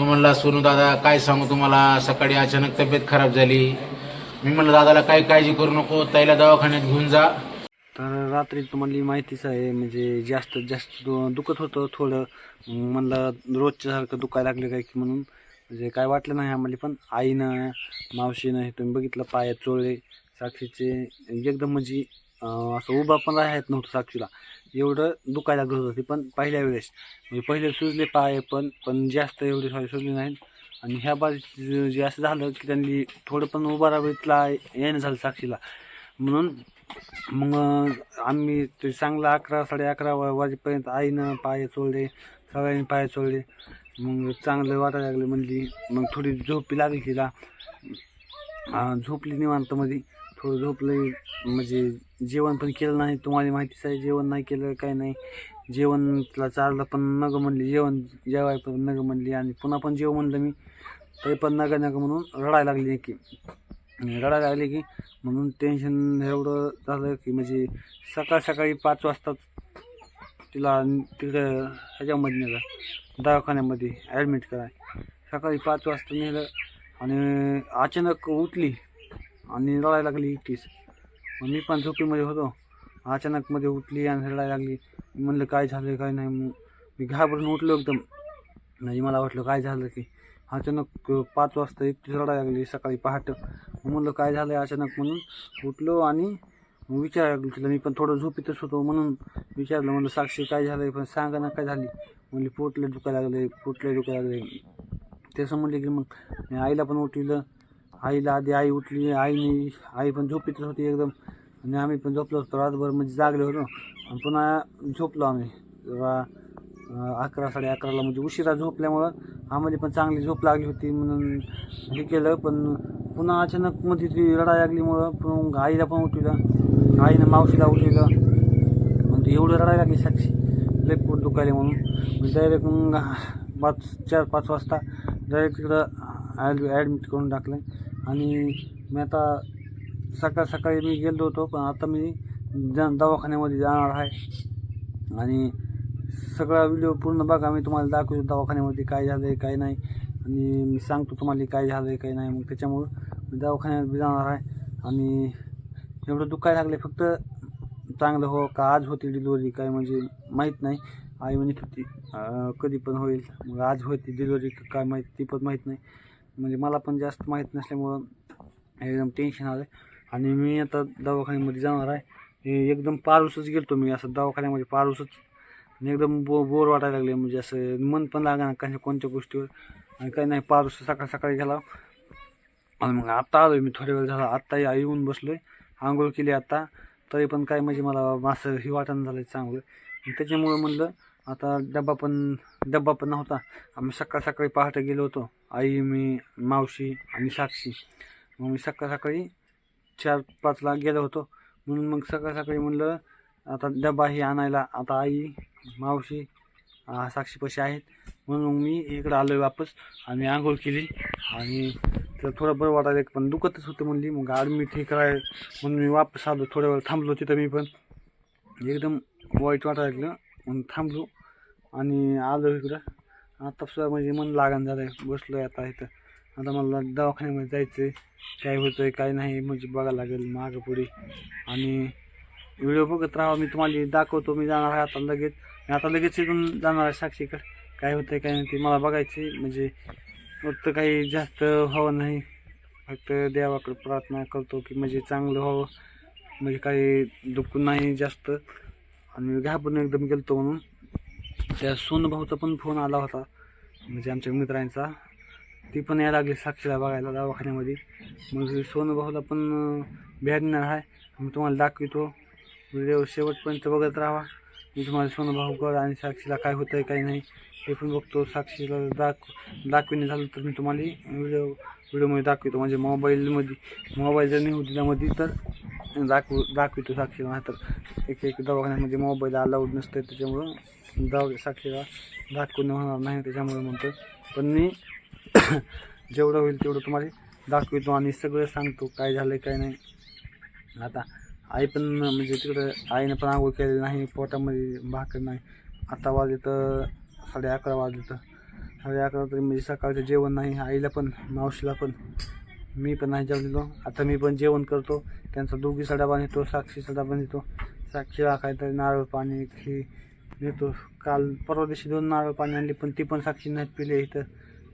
तो म्हणला सोनू दादा काय सांगू तुम्हाला? सकाळी अचानक तब्येत खराब झाली. मी म्हणलं दादाला काही काळजी करू नको त्याला दवाखान्यात घेऊन जा. तर रात्री तुम्हाला माहितीच आहे म्हणजे जास्त जास्त दुखत होतं थोडं. म्हणलं रोजच्या सारखं दुखायला लागलं काय की म्हणून? म्हणजे काय वाटलं नाही आम्हाला पण आईनं मावशीनं हे तुम्ही बघितलं पायात चोळे साक्षीचे एकदम म्हणजे असं उभा पण राहत नव्हतं साक्षीला. एवढं दुखायला लागत होती पण पहिल्या वेळेस. म्हणजे पहिले सुजले पाय पण पण जास्त एवढे सॉरी सुजले नाहीत. आणि ह्या बाजू जे असं झालं की त्यांनी थोडं पण उभा राहावीतला येणं झालं साक्षीला. म्हणून मग आम्ही ते चांगला अकरा साडे अकरा वाजेपर्यंत आईनं पाय चोळले सगळ्यांनी पाय चोळले. मग चांगलं वाटायला लागलं म्हणली. मग थोडी झोपी लागली तिला. झोपली झोपली निवांतमध्ये. थोडं झोपलं म्हणजे जेवण पण केलं नाही. तुम्हाला माहितीच आहे जेवण नाही केलं काय नाही. जेवण तिला चारला पण नग म्हणली जेवण जेवाय पण नग म्हणली आणि पुन्हा पण जेव म्हणलं मी. तरी पण नग नग म्हणून रडायला लागली की रडायला लागली की म्हणून टेन्शन एवढं झालं की म्हणजे सकाळ सकाळी पाच वाजता तिला तिकडं ह्याच्यामध्ये नेलं. दवाखान्यामध्ये ॲडमिट कराय सकाळी पाच वाजता नेलं आणि अचानक उठली. आणि रडायला लागली एकटीच मग मी पण झोपीमध्ये होतो. अचानक मध्ये उठली आणि रडायला लागली. म्हणलं काय झालं काय नाही? मग मी घाबरून उठलो एकदम. म्हणजे मला वाटलं काय झालं की? अचानक पाच वाजता एकटीच रडायला लागली सकाळी पहाटं. म्हणलं काय झालं अचानक म्हणून उठलो आणि मग विचारायला लागलो तिला. मी पण थोडं झोपीतच होतो म्हणून विचारलं. म्हणलं साक्षी काय झालं पण सांगा ना काय झाली? म्हणली पोटले दुखायला लागले पोटले दुखायला लागले. तसं म्हणले की मग मी आईला पण उठविलं. आईला आधी आई उठली आईने आई पण झोपीतच होती एकदम. आणि आम्ही पण झोपलो होतो रातभर म्हणजे जागले होतो. आणि पुन्हा झोपलो आम्ही. अकरा साडे अकराला म्हणजे उशिरा झोपल्यामुळं आम्हाला पण चांगली झोप लागली होती म्हणून हे केलं. पण पुन्हा अचानक मध्ये ती रडायला लागलीमुळं मग आईला पण उठविलं. आईनं मावशीला उठविलं. म्हणजे एवढं रडायला लागली साक्षी. लई पोट दुखायले म्हणून. डायरेक्ट मग पाच चार पाच वाजता डायरेक्ट तिकडं ॲड ॲडमिट करून टाकलं आणि मी आता सकाळ सकाळी मी गेलो होतो पण आता मी जा दवाखान्यामध्ये जाणार आहे. आणि सगळा व्हिडिओ पूर्ण बघा मी तुम्हाला दाखवतो दवाखान्यामध्ये काय झालं आहे काय नाही. आणि मी सांगतो तुम्हाला काय झालं आहे काय नाही. मग त्याच्यामुळं मी दवाखान्यात बी जाणार आहे. आणि एवढं दुखायला लागले फक्त चांगलं हो का? आज होती डिलिव्हरी काय म्हणजे माहीत नाही. आई म्हणत होती कधी पण होईल. मग आज होती डिलिव्हरी काय माहीत ती पण माहीत नाही. म्हणजे मला पण जास्त माहीत नसल्यामुळं एकदम टेन्शन आलं आणि मी आता दवाखान्यामध्ये जाणार आहे. एकदम पारूसच गेलतो मी. असं दवाखान्यामध्ये पारूसच आणि एकदम बो बोर वाटायला लागले म्हणजे असं मन पण लागणार कशा कोणत्या गोष्टीवर. आणि काही नाही पारूस सकाळ सकाळी गेला. आणि मग आत्ता आलो मी. थोड्या वेळ झाला. आत्ता येऊन बसलो आहे आंघोळ केली आत्ता तरी पण काय म्हणजे मला असं ही वाटणं झालं चांगलं. त्याच्यामुळं म्हणलं आता डब्बा पण डब्बा पण नव्हता. आम्ही सकाळ सकाळी पहाटे गेलो होतो. आई मी मावशी आणि साक्षी. मग मी सकाळ सकाळी चार पाचला गेलो होतो. म्हणून मग सकाळ सकाळी म्हणलं आता डबा ही आणायला आता आई मावशी साक्षीपाशी आहेत. म्हणून मग मी इकडं आलो आहे वापस. आणि आंघोळ केली आणि तर थोडं बरं वाटायला पण दुखतच होतं म्हणली. मग ॲडमिट हे कराय म्हणून मी वापस आलो. थोड्या वेळ थांबलो तिथं मी पण. एकदम वाईट वाटायला लागलं. म्हणून थांबलो. आणि आलो इकडं. आता सुद्धा म्हणजे मन लागण झालं आहे बसलो आहे आता इथं. आता मला दवाखान्यामध्ये जायचं आहे काय होतं आहे काय नाही म्हणजे बघायला लागेल मागं पुढे आणि व्हिडिओ बघत राहा मी तुम्हाला दाखवतो मी जाणार आहे आता लगेच. मी आता लगेच इथून जाणार आहे साक्षीकडे. काय होतं आहे काय नाही ते मला बघायचं आहे म्हणजे फक्त काही जास्त व्हावं नाही. फक्त देवाकडे प्रार्थना करतो की म्हणजे चांगलं व्हावं म्हणजे काही दुःख नाही जास्त. आणि घाबरून एकदम गेलतो म्हणून. त्या सोनभाऊचा पण फोन आला होता. म्हणजे आमच्या मित्रांचा. ती पण यायला लागली साक्षीला बघायला दवाखान्यामध्ये. मग सोनभाऊला पण भेटणार आहे. मी तुम्हाला दाखवितो. व्हिडिओ शेवटपर्यंत बघत राहा. मी तुम्हाला सोनभाऊकर आणि साक्षीला काय होतं आहे काही नाही हे पण बघतो. साक्षीला दाख दाखविणे झालं तर मी तुम्हाला व्हिडिओ व्हिडिओमध्ये दाखवतो. म्हणजे मोबाईलमध्ये मोबाईल जर नाही होती त्यामध्ये तर दाखवू दाखवतो साक्षीला. नाही तर एक एक दवाखान्यामध्ये म्हणजे मोबाईल अलाउड नसतं त्याच्यामुळं दवा साक्षीला. दाखवणं होणार नाही त्याच्यामुळं म्हणतो. पण मी जेवढं होईल तेवढं तुम्हाला दाखवतो आणि सगळं सांगतो काय झालं काय नाही. आता आई पण म्हणजे तिकडं आईनं पण आंघोळ केलेली नाही पोटामध्ये भाकर नाही. आता वाजले तर साडे अकरा वाजले तर साडे अकरा तरी म्हणजे सकाळचं जेवण नाही आईला पण मावशीला पण. मी पण नाही जेवलेलो. आता मी पण जेवण करतो. त्यांचा दोघी डबा नेतो साक्षीचा डबा येतो साक्षीला काहीतरी नारळ पाणी खी नेतो काल परवा दिवशी दोन नारळ पाणी आणली पण ती पण साक्षी नाही पिले. इथं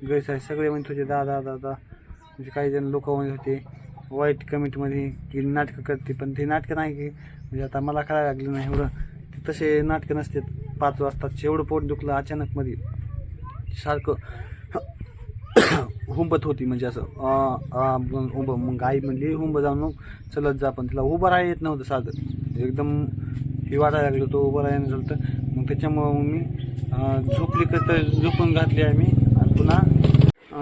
गैस आहे. सगळे म्हणत होते दादा दादा. म्हणजे काही जण लोक म्हणत होते वाईट कमेंटमध्ये की नाटकं करते. पण ते नाटकं नाही की म्हणजे आता मला कळायला लागलं नाही एवढं. ते तसे नाटकं नसतात. पाच वाजता एवढं पोट दुखलं अचानकमध्ये. सारखं हुंबत होती म्हणजे असं उंब मग उभं मग आई म्हणली हुंब जाऊन मग चलत जा. पण तिला उभं राहा येत नव्हतं साधं. एकदम हे वाटायला लागलं तो उभं राहायला झालं तर मग त्याच्यामुळं मग मी झोपली कसं तर झोपून घातली आहे मी आणि पुन्हा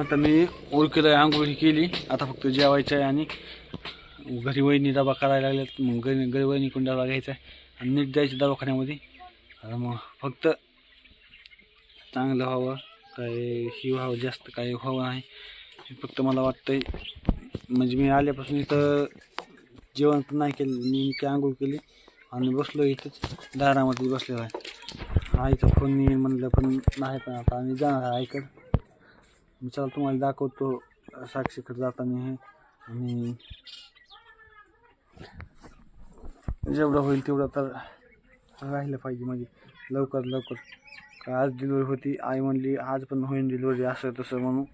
आता मी ओळखीला आंघोळी केली. आता फक्त जेवायचं आहे आणि घरी वहिनी डबा करायला लागल्यात. मग घरी घरी वहिनीकडून डबा घ्यायचा आहे. आणि नीट जायचं दवाखान्यामध्ये. आता मग फक्त चांगलं व्हावं. काय ही व्हावं जास्त काय व्हावं नाही. फक्त मला वाटतंय म्हणजे मी आल्यापासून इथं जेवण पण नाही केलं मी काय आंघोळ केली आणि बसलो इथंच दारामध्ये बसलेलो आहे. इथं फोन मी म्हणलं पण नाही पण आता आम्ही जाणार आहे ऐकड मी चला तुम्हाला दाखवतो साक्षीकडे जाताना हे. आणि जेवढं होईल तेवढं तर राहिलं पाहिजे म्हणजे लवकर लवकर. आज डिलिव्हरी होती. आई म्हणली आज पण होईन डिलिव्हरी असं तसं म्हणून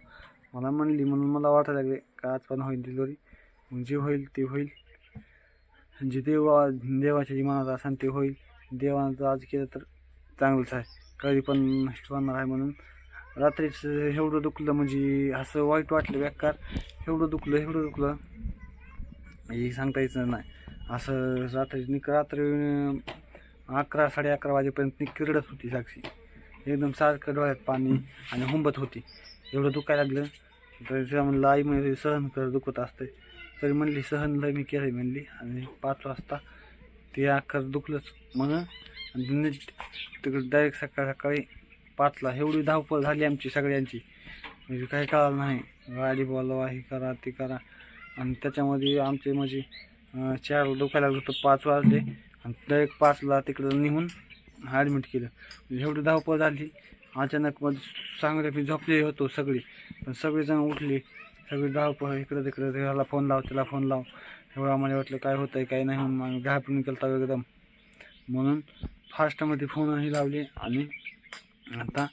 मला म्हणली म्हणून मला वाटायला लागले का आज पण होईल डिलिव्हरी मग जे होईल ते होईल. जे देवा देवाच्या जी मनात असेल ते होईल. देवानं जर आज केलं तर चांगलंच आहे. कधी पण नष्ट होणार आहे म्हणून. रात्रीच एवढं दुखलं म्हणजे असं वाईट वाटलं बेकार. एवढं दुखलं एवढं दुखलं. हे सांगता यायचं नाही. असं रात्री निक रात्री अकरा साडे अकरा वाजेपर्यंत ती किरडत होती साक्षी. एकदम सारखं डोळ्यात पाणी आणि हुंबत होती. एवढं दुखायला लागलं. तर तिला म्हणलं आई म्हणजे सहन कर दुखत असते तरी म्हणली सहन लय मी केलं म्हणली. आणि पाच वाजता ते अख्खर दुखलंच मग आणि तिकडे डायरेक्ट सकाळ सकाळी पाचला एवढी धावपळ झाली आमची सगळ्यांची. म्हणजे काही कळालं नाही. गाडी बोलवा हे करा ते करा. आणि त्याच्यामध्ये आमचे म्हणजे चार दुखायला लागलं तर पाच वाजले आणि डायरेक्ट पाचला तिकडं निघून ॲडमिट केलं. म्हणजे एवढी धावपळ झाली अचानक मग चांगल्यापैकी झोपले होतो सगळी. पण सगळेजण उठले सगळी धावपळ इकडं तिकडं त्याला फोन लाव त्याला फोन लाव. एवढं आम्हाला वाटलं काय होतं आहे काय नाही म्हणून आम्ही घाबरून निघलता एकदम. म्हणून फास्टमध्ये फोनही लावले आणि आता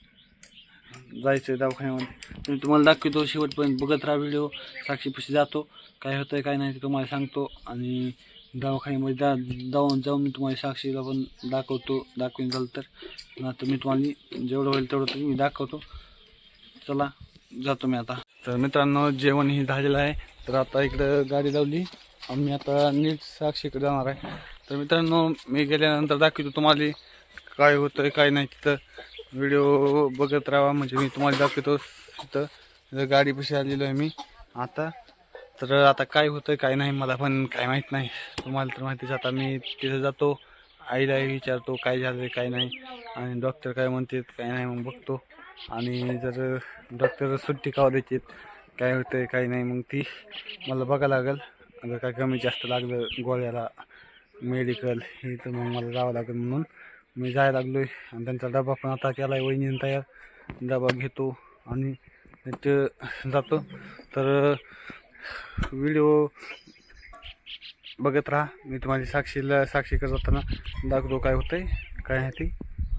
जायचं आहे दवाखान्यामध्ये. मी तुम्हाला दाखवतो शेवटपर्यंत बघत राहा व्हिडिओ. साक्षीपाशी जातो काय होतं आहे काय नाही ते तुम्हाला सांगतो. आणि दवाखान्यामध्ये दा जाऊन जाऊन मी तुम्हाला साक्षीला पण दाखवतो दाखवीन झालं तर. आता मी तुम्हाला जेवढं होईल तेवढं तुम्ही मी दाखवतो. चला जातो मी आता. तर मित्रांनो जेवण ही झालेलं आहे. तर आता इकडं गाडी लावली. आम्ही मी आता नीट साक्षीकडे जाणार आहे. तर मित्रांनो मी गेल्यानंतर दाखवतो तुम्हाला काय होतं आहे काय नाही तिथं. व्हिडिओ बघत राहा. म्हणजे मी तुम्हाला दाखवतो तिथं. गाडी आलेलो आहे मी. आता तर आता काय होतं काय नाही मला पण काय माहीत नाही. तुम्हाला तर माहितीच आता मी तिथं जातो आईला विचारतो काय झालं आहे काय नाही. आणि डॉक्टर काय म्हणतात काय नाही मग बघतो. आणि जर डॉक्टर सुट्टी का द्यायची काय होतं काय नाही मग ती मला बघायला लागेल. अगर काय कमी जास्त लागलं गोळ्याला मेडिकल हे तर मग मला जावं लागेल म्हणून. मी जायला लागलो आहे आणि त्यांचा डबा पण आता केला आहे वहिनीनं तयार. डबा घेतो आणि तिथं जातो. तर व्हिडिओ बघत राहा. मी तुम्हाला साक्षीला साक्षीकडे जाताना दाखवतो काय होतंय काय आहे ते.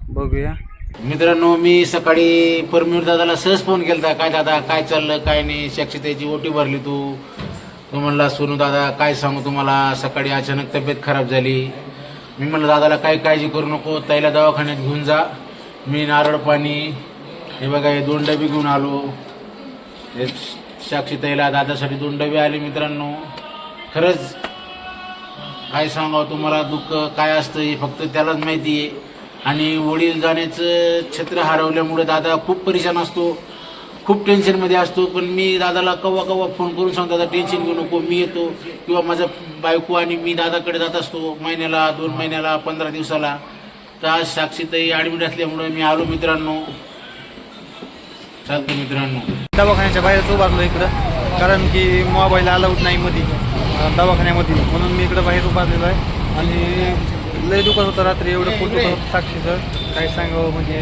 बघूया. मित्रांनो मी सकाळी परमीर दादाला सहज फोन केलता. काय दादा काय चाललं काय नाही? साक्षीताईची ओटी भरली तू. तो म्हणला सोनू दादा काय सांगू तुम्हाला? सकाळी अचानक तब्येत खराब झाली. मी म्हणलं दादाला काही काळजी करू नको. ताईला दवाखान्यात घेऊन जा. मी नारळ पाणी हे बघा हे दोन डबे घेऊन आलो. साक्षीताईला दादासाठी दोन डबे आले मित्रांनो. खरंच काय सांगावं तुम्हाला? दुःख काय असतं हे फक्त त्यालाच माहिती आहे. आणि वडील जाण्याचं क्षेत्र हरवल्यामुळे दादा खूप परेशान असतो. खूप टेन्शनमध्ये असतो. पण मी दादाला कवा कवा फोन करून सांगतो दादा टेन्शन घेऊ नको मी येतो. किंवा माझा बायको आणि मी दादाकडे जात असतो महिन्याला दोन महिन्याला पंधरा दिवसाला. तर आज साक्षीताई ॲडमिट असल्यामुळे मी आलो मित्रांनो. चालतो मित्रांनो. दवाखान्याच्या बाहेरच उभारलो इकडं कारण की मोबाईल अलाउड नाही मध्ये दवाखान्यामध्ये. म्हणून मी इकडं बाहेर उभारलेलो आहे. आणि लय दुखत होतं रात्री एवढं पोट दुखत होतं साक्षीचं. काय सांगावं म्हणजे.